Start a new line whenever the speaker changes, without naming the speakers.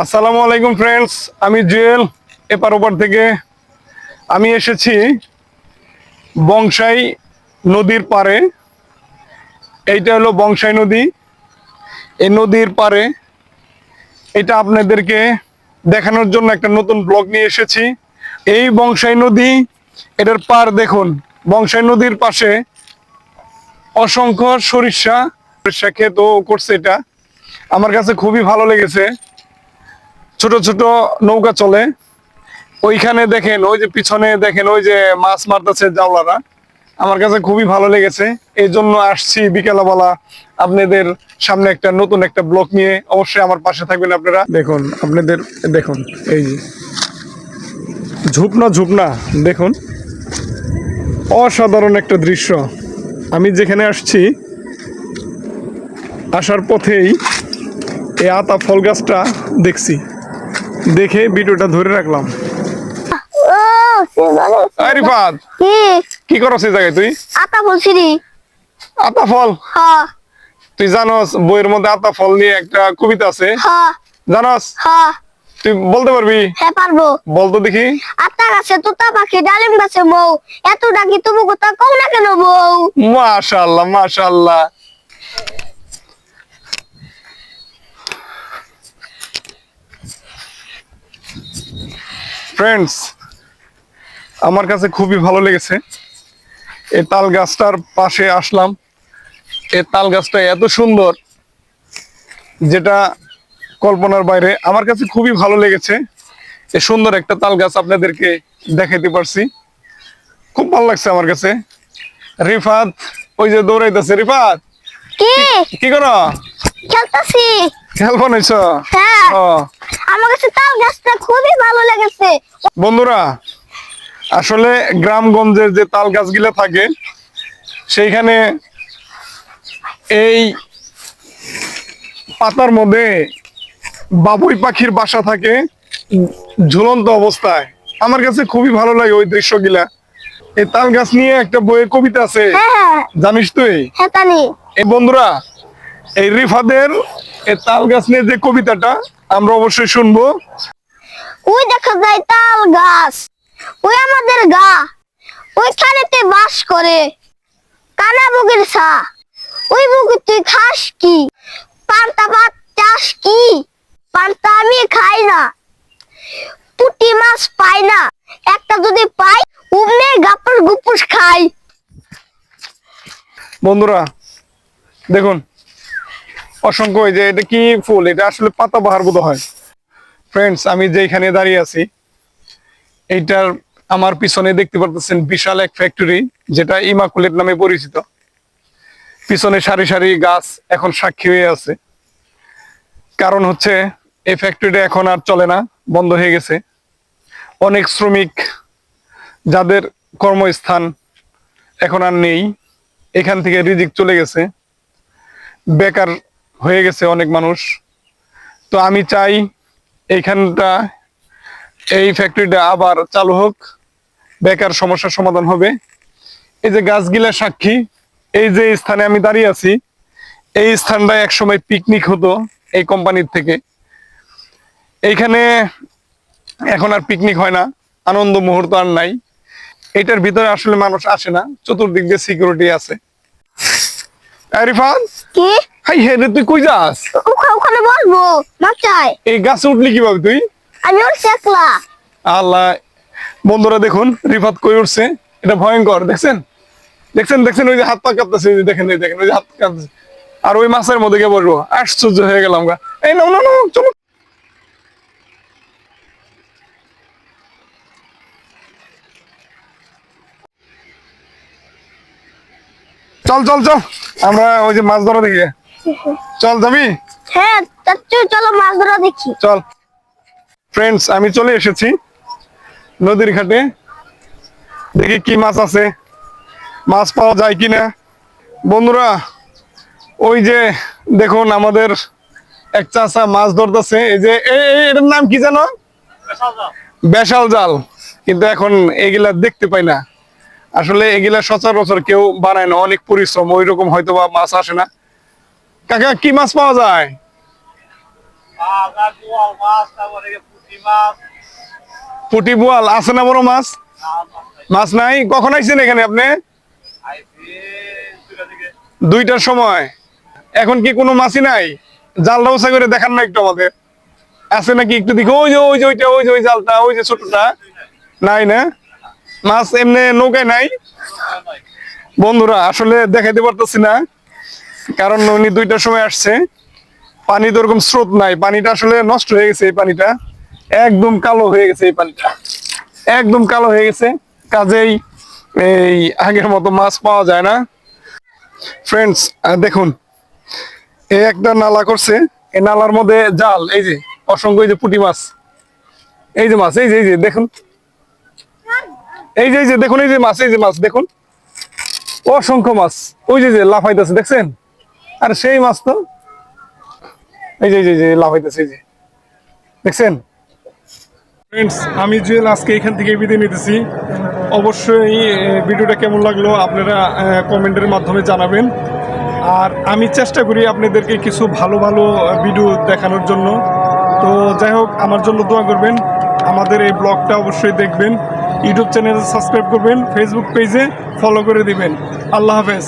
আসসালামু আলাইকুম ফ্রেন্ডস আমি জুয়েল, এপার ওপার থেকে। আমি এসেছি বংশাই নদীর পারে এইটা হলো বংশাই নদী। এই নদীর পারে এটা আপনাদেরকে দেখানোর জন্য একটা নতুন ব্লগ নিয়ে এসেছি। এই বংশাই নদী, এটার পার দেখুন। বংশাই নদীর পাশে অসংখ্য সরিষা সরিষা ক্ষেতও করছে এটা। আমার কাছে খুবই ভালো লেগেছে। ছোট ছোট নৌকা চলে। ওইখানে দেখেন, ওই যে পিছনে দেখেন, ওই যে মাছ মারতেছে জাওলারা আমার কাছে খুবই ভালো লেগেছে। এই জন্য আসছি বিকেলবেলা আপনাদের সামনে একটা নতুন একটা ব্লক নিয়ে। অবশ্যই আমার পাশে থাকবেন আপনারা। দেখুন, আপনাদের, দেখুন, এই যে। ঝুপনা ঝুপনা দেখুন। অসাধারণ একটা দৃশ্য। আমি যেখানে আসছি, আসার পথেই এই আতা ফল গাছটা দেখছি। দেখে ভিডিওটা ধরে রাখলাম। আরে
কি?
কি করছ এই জায়গায় তুই?
আতা বলছি
আতা ফল?
হ।
তুই জানোস বইয়ের মধ্যে আতা ফল নিয়ে একটা কবিতা আছে।
হ।
জানোস?
হ।
তুই বলতে পারবি?
হ্যাঁ পারব।
বলতো দেখি।
আতা গাছে তোতা পাখি ডালিম গাছে বউ। এত ডাকি তবু কোথা কম না কেন বউ?
মাশাআল্লাহ মাশাআল্লাহ ফ্রেন্ডস আমার কাছে খুবই ভালো লেগেছে। এই তাল গাছটার পাশে আসলাম। এই তাল গাছটা এত সুন্দর যেটা কল্পনার বাইরে আমার কাছে খুবই ভালো লেগেছে। এ সুন্দর একটা তাল গাছ আপনাদেরকে দেখাইতে পারছি। খুব ভালো লাগছে আমার কাছে। রিফাত ওই যে দৌড়াইতেছে। রিফাত
কি?
করো?
খেলতাছি।
খেল বানাইছ?
হ্যাঁ। কাছে তাল গাছটা খুবই ভালো লেগেছে।
বন্ধুরা আসলে গ্রামগঞ্জের যে তাল গাছগুলো থাকে সেইখানে এই পাতার মধ্যে বাবুই পাখির বাসা থাকে ঝুলন্ত অবস্থায়। আমার কাছে খুবই ভালো লাগে ওই দৃশ্যগুলা। এই তাল গাছ নিয়ে একটা বইয়ের কবিতা আছে
হ্যাঁ হ্যাঁ।
জানিস তুই?
হ্যাঁ
এই বন্ধুরা এই রিফাদের এই তাল গাছ নিয়ে যে কবিতাটা আমরা অবশ্যই শুনব।
ওই দেখা যায় তাল গাছ ওই আমাদের গা ওইখানেতে বাস করে কানা বুকের ছা ওই বুকে তুই খাস কি? পান্তা ভাত চাস কি? পান্তা আমি খাই না পুটি মাছ পাই না একটা যদি পাই উমনে গাপুস গুপুস খাই।
বন্ধুরা দেখুন অসংখ্য যে, এটা কি ফুল? এটা আসলে পাতা বাহার বোধ হয়। ফ্রেন্ডস আমি যেখানে দাঁড়িয়ে আছি, এইটার আমার পিছনে দেখতে পারতেছেন বিশাল এক ফ্যাক্টরি যেটা ইমাকুলেট নামে পরিচিত। পিছনে সারি সারি গাছ এখন সাক্ষী হয়ে আছে। কারণ হচ্ছে, এই ফ্যাক্টরিটা এখন আর চলে না, বন্ধ হয়ে গেছে। অনেক শ্রমিক, যাদের কর্মস্থান এখন আর নেই, এখান থেকে রিজিক চলে গেছে। বেকার হয়ে গেছে অনেক মানুষ। তো আমি চাই এইখানটা, এই ফ্যাক্টরিটা আবার চালু হোক, বেকার সমস্যার সমাধান হবে। এই যে গাছগুলা সাক্ষী, এই যে স্থানে আমি দাঁড়িয়ে আছি, এই স্থানটা একসময় পিকনিক হতো এই কোম্পানির থেকে। এইখানে এখন আর পিকনিক হয় না, আনন্দ মুহূর্ত আর নাই। এটার ভিতরে আসলে মানুষ আসে না, চতুর্দিক দিয়ে সিকিউরিটি আছে। আরিফান?
কি?
হাই হে রে তুই কই যাস?
ওখা- ওখানে বসবো মাচায়
এই গাছে উঠলি কীভাবে তুই?
আমি
আল্লাহ বন্ধুরা দেখুন রিফাত কই উঠছে? এটা ভয়ঙ্কর দেখছেন? দেখছেন দেখছেন ওই যে হাত পা কাঁপতেছে ওই যে দেখেন এই দেখেন ওই যে হাত কাঁপতেছে। আর ওই মাছের মধ্যে গিয়ে বসবো। আশ্চর্য হয়ে গেলাম গা। এই নাও না চলো। চল চল চল। আমরা ওই যে মাছ ধরা দেখি। চল যাবি
হ্যাঁ চল- মাছ ধরা দেখি।
চল। ফ্রেন্ডস আমি চলে এসেছি নদীর ঘাটে। দেখি কি মাছ আছে। মাছ পাওয়া যায় কিনা। বন্ধুরা ওই যে দেখুন আমাদের এক চাষা মাছ ধরতেছে। এই যে এটার নাম কি জানো? বেশাল জাল। কিন্তু এখন এগুলা দেখতে পাই না। আসলে এগুলা সচরাচর কেউ বানায় না। অনেক পরিশ্রম ওই রকম হয়তো বা মাছ আসে না। কাকা, কি মাছ পাওয়া যায়?
পুঁটি
বোয়াল, আছে না বড় মাছ? মাছ নাই? কখন আইছেন এখানে আপনি? দুইটার সময়। এখন কি কোনো মাছই নাই? জাল ব্যবস্থা করে দেখান না একটু আমাদের। আছে নাকি একটু দেখো? ওই যে ওই যে, ওইটা, ওই যে, ওই জালটা, ওই যে ছোটটা। নাই না? মাছ এমনি নৌকায় নাই? বন্ধুরা, আসলে দেখাইতে পারতেছি না। কারণ উনি দুইটার সময় আসছে। পানি তো ওরকম স্রোত নাই, পানিটা আসলে নষ্ট হয়ে গেছে এই পানিটা। একদম কালো হয়ে গেছে এই পানিটা। একদম কালো হয়ে গেছে। কাজেই এই আগের মতো মাছ পাওয়া যায় না। ফ্রেন্ডস দেখুন এই একটা নালা করছে। এই নালার মধ্যে জাল, এই যে, অসংখ্য এই যে পুঁটি মাছ। এই যে মাছ, এই যে এই যে, দেখুন। এই যে এই যে, দেখুন, এই যে মাছ, এই যে মাছ, দেখুন। অসংখ্য মাছ। ওই যে যে, লাফাইতেছে, দেখছেন? আর সেই মাছ তো? এই যে যে, এই যে দেখছেন? ফ্রেন্ডস আমি জুয়েল আজকে এখান থেকে বিদায় নিতেছি। অবশ্যই ভিডিওটা কেমন লাগল আপনারা কমেন্টের মাধ্যমে জানাবেন। আর আমি চেষ্টা করি আপনাদেরকে কিছু ভালো ভালো ভিডিও দেখানোর জন্য। তো যাই হোক আমার জন্য দোয়া করবেন। আমাদের এই ব্লগটা অবশ্যই দেখবেন। ইউটিউব চ্যানেল সাবস্ক্রাইব করবেন। ফেসবুক পেজে ফলো করে দিবেন। আল্লাহ হাফেজ।